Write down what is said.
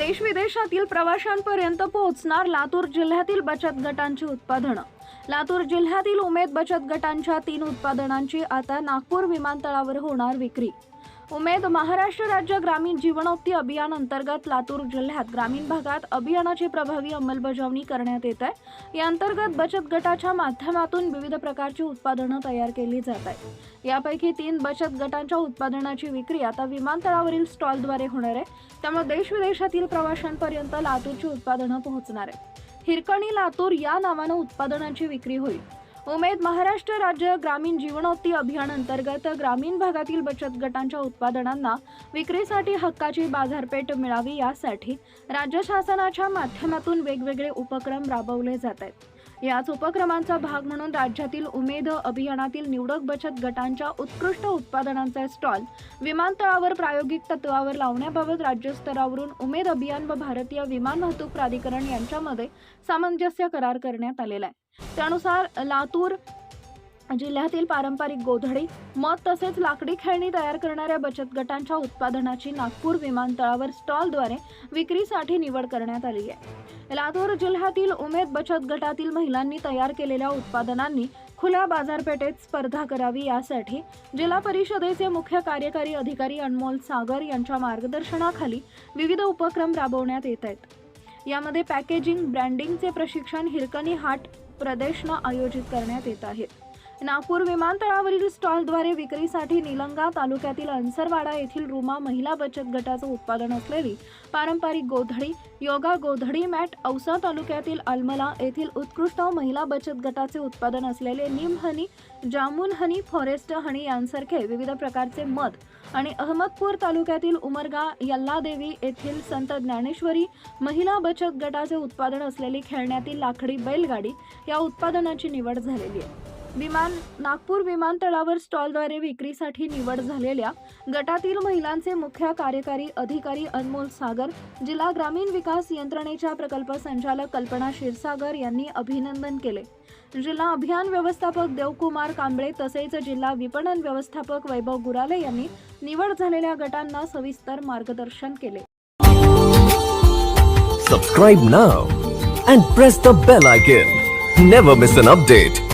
देश विदेशातील प्रवाशांपर्यंत पोहोचणार लातूर जिल्ह्यातील बचत गटांची उत्पादनं. लातूर जिल्ह्यातील उमेद बचत गटांच्या तीन उत्पादनांची आता नागपूर विमानतळावर होणार विक्री. उमेद महाराष्ट्र राज्य ग्रामीण जीवनोक्ती अभियान अंतर्गत लातूर जिल्ह्यात ग्रामीण भागात अभियानाची प्रभावी अंमलबजावणी करण्यात येत आहे. या अंतर्गत बचत गटाच्या माध्यमातून विविध प्रकारची उत्पादनं तयार केली जात आहेत. यापैकी तीन बचत गटांच्या उत्पादनाची विक्री आता विमानतळावरील स्टॉलद्वारे होणार आहे. त्यामुळे देश विदेशातील प्रवाशांपर्यंत लातूरची उत्पादनं पोहोचणार आहे हिरकणी लातूर या नावानं उत्पादनांची विक्री होईल. उमेद महाराष्ट्र राज्य ग्रामीण जीवनोत्ती अभियान अंतर्गत ग्रामीण भागातील बचत गटांच्या उत्पादनांना विक्रीसाठी हक्काची बाजारपेठ मिळावी यासाठी राज्य शासनाच्या माध्यमातून वेगवेगळे उपक्रम राबवले जात आहेत. याच उपक्रमांचा भाग म्हणून राज्यातील उमेद अभियानातील निवडक बचत गटांच्या उत्कृष्ट उत्पादनांचा स्टॉल विमानतळावर प्रायोगिक तत्वावर लावण्याबाबत राज्यस्तरावरून उमेद अभियान व भारतीय विमान वाहतूक प्राधिकरण यांच्यामध्ये सामंजस्य करार करण्यात आलेला आहे. त्यानुसार लातूर जिल्ह्यातील पारंपरिक गोधडी मध तसेच लाकडी खेळणी तयार करणाऱ्या बचत गटांच्या उत्पादनाची नागपूर विमानतळावर स्टॉलद्वारे विक्रीसाठी निवड करण्यात आली आहे. लातूर जिल्ह्यातील उमेद बचत गटातील महिलांनी तयार केलेल्या उत्पादनांनी खुल्या बाजारपेठेत स्पर्धा करावी यासाठी जिल्हा परिषदेचे मुख्य कार्यकारी अधिकारी अनमोल सागर यांच्या मार्गदर्शनाखाली विविध उपक्रम राबवण्यात येत आहेत. यामध्ये पॅकेजिंग ब्रँडिंगचे प्रशिक्षण हिरकणी हाट प्रदेशनं आयोजित करण्यात येत आहेत. नागपूर विमानतळावरील स्टॉलद्वारे विक्रीसाठी निलंगा तालुक्यातील अन्सरवाडा येथील रुमा महिला बचत गटाचं उत्पादन असलेली पारंपरिक गोधडी योगा गोधडी मॅट औसा तालुक्यातील अलमला येथील उत्कृष्ट महिला बचत गटाचे उत्पादन असलेले neem honey jamun honey forest honey यांसारखे विविध प्रकारचे मध आणि अहमदपूर तालुक्यातील उमरगा यल्लादेवी येथील संत ज्ञानेश्वरी महिला बचत गटाचे उत्पादन असलेली खेळण्यातील लाकडी बैलगाडी या उत्पादनाची निवड झालेली आहे. विमान नागपूर विमानतळावर स्टॉलद्वारे विक्रीसाठी निवड झालेल्या गटातील महिलांचे मुख्य कार्यकारी अधिकारी अनमोल सागर जिल्हा ग्रामीण विकास यंत्रणेच्या प्रकल्प संचालक कल्पना क्षीरसागर यांनी अभिनंदन केले. जिल्हा अभियान व्यवस्थापक देवकुमार कांबळे तसेच जिल्हा विपणन व्यवस्थापक वैभव गुराले यांनी निवड झालेल्या गटांना सविस्तर मार्गदर्शन केले. Subscribe now and press the bell icon never miss an update